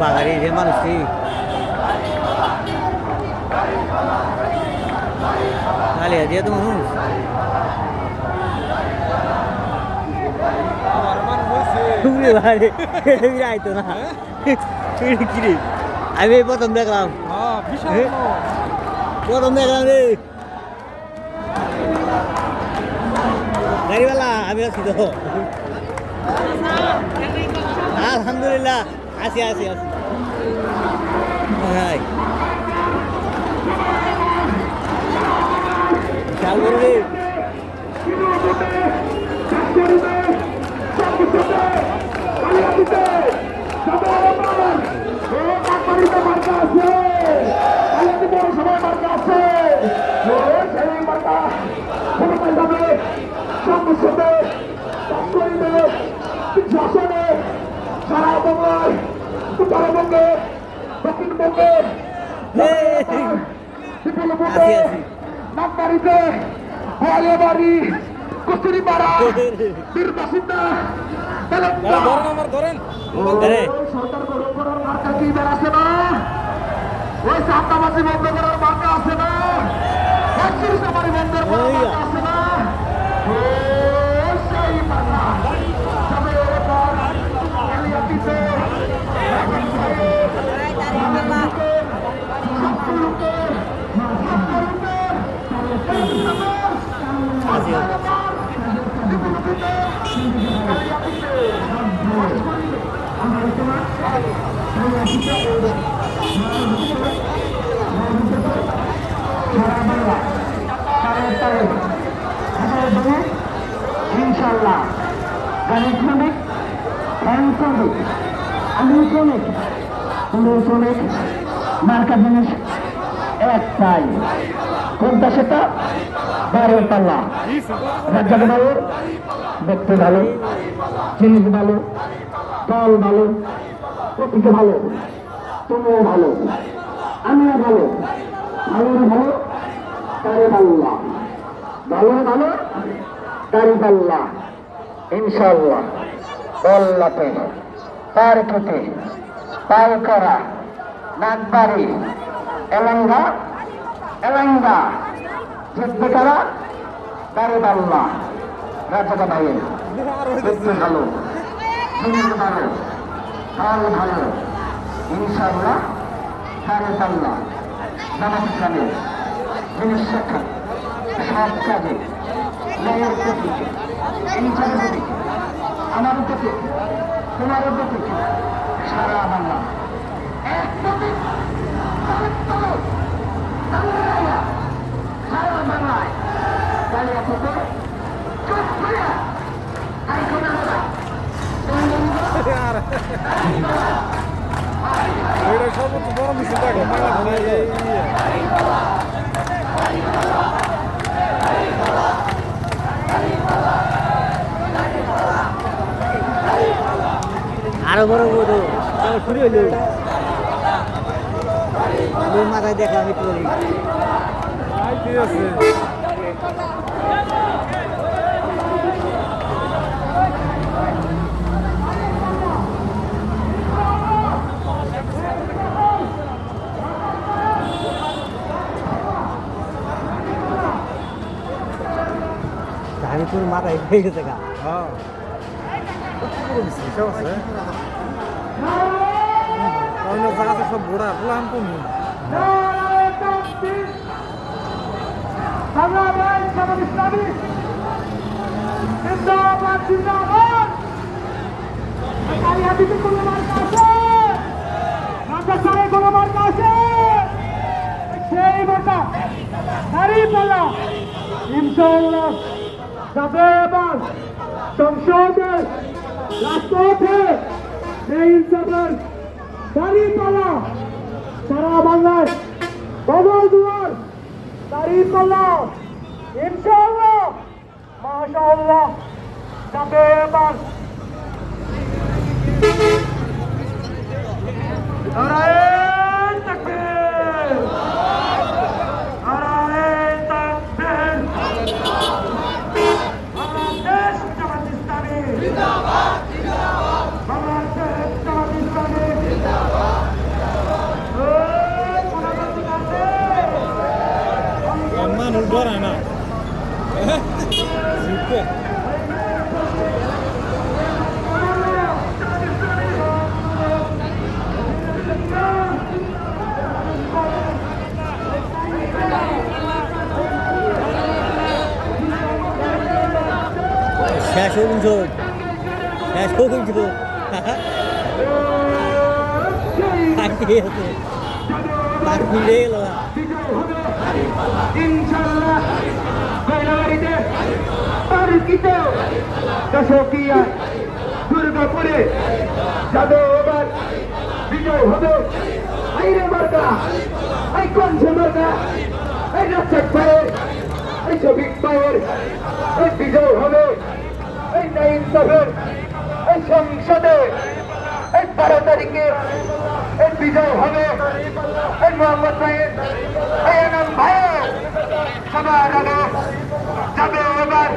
বাগারে যে মানুষটি খালি দিয়ে তো মানুষ। আইতো না। কিরে আমি এই প্রথম দেখলাম। প্রথম দেখলাম রে। গাড়িওয়ালা আমি আছি তো। আলহামদুলিল্লাহ আসি আছি আছি হাই চাল করো রে সারা বাংলায় উত্তরবঙ্গে দক্ষিণবঙ্গে আছি বাড়ি কস্তুরিপাড়া বীর বাসিন্দা ওই চান্দাবাজি বন্ধ করার মার্কা আছে না বন্ধ করার মার্কা আছে না ইনশাল্লাহ শ্রমিক আলু শ্রমিক তুলো মার্কা জিনিস একটাই কোনটা সেটা বারো পাল্লা রাজ্জাকে ভালো দেখতে ভালো জিনিস ভালো দল ভালো প্রতীকে ভালো, তুমিও ভালো, আমিও ভালো, ভালোর ভালো তারে পাল্লা। ভালো ভালো তারি পাল্লা। ইনশাল্লাহ বল্লাতে পার খেতে পার করা নাগবাড়ি, এলাঙ্গা এলাঙ্গা জিতবে কারা তারে পাল্লা রাজাকা ভাইয়ের ভালো ভালো। ফল ভালো। ইনশাল্লাহ তারে পাল্লা জামাত ইসলামের জিনিস সঠিক সব কাজে, ন্যায়ের প্রতি ইনসানের প্রতি আমার প্রতি তোমার প্রতি সারা বাংলা। সারা বাংলায়। থেকে চুপ করে আইকন আমরা এটা সর্বোচ্চ বড় মিছিল দেখো আরও বড় বড় শুরু হইল মাথায় একটু আগে। ঠিক আছে তোর মাথায় হয়ে গেছে গা। হ্যাঁ। সব ঘোড়া প্লান কমি বাংলাদেশ জামাত ইসলামী জিন্দাবাদ জিন্দাবাদ কালিয়াটিতে কোনো মার্কা আছে রাজস্থানে কোনো মার্কা আছে সেই মার্কা হারি পাল্লা ইনশাআল্লাহ। যাবে এবার সংসদে রাষ্ট্রপতি সেই ইনসাফের দাঁড়িয়ে পালা সারা বাংলায় বদল দুয়ার দাঁড়িয়ে পালা ইনশাআল্লাহ, মাশাআল্লাহ যাবে এবার নারায়ণ। শেষ অভিযোগ শেষ অভিযোগ কাটিয়ে হতো তার ফিরে গেল ইনশাল্লাহ কয়লাবাড়িতে তারিখিতে দশকিয়া দুর্গাপুরে যাদব এবার বিজয় হবে আইরে মার্কা এই কনসে মার্কা এই রাজ্জাক ভাইয়ের এই শফিক ভাইয়ের এই বিজয় হবে সাহেবের এই সংসদে এই বারো তারিখে এই বিজয় হবে। এই মোহাম্মদ ভাইয়ের ভাইয়ের সবার যাবে এবার।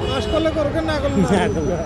পাস করলে করবে না করলে না করলে।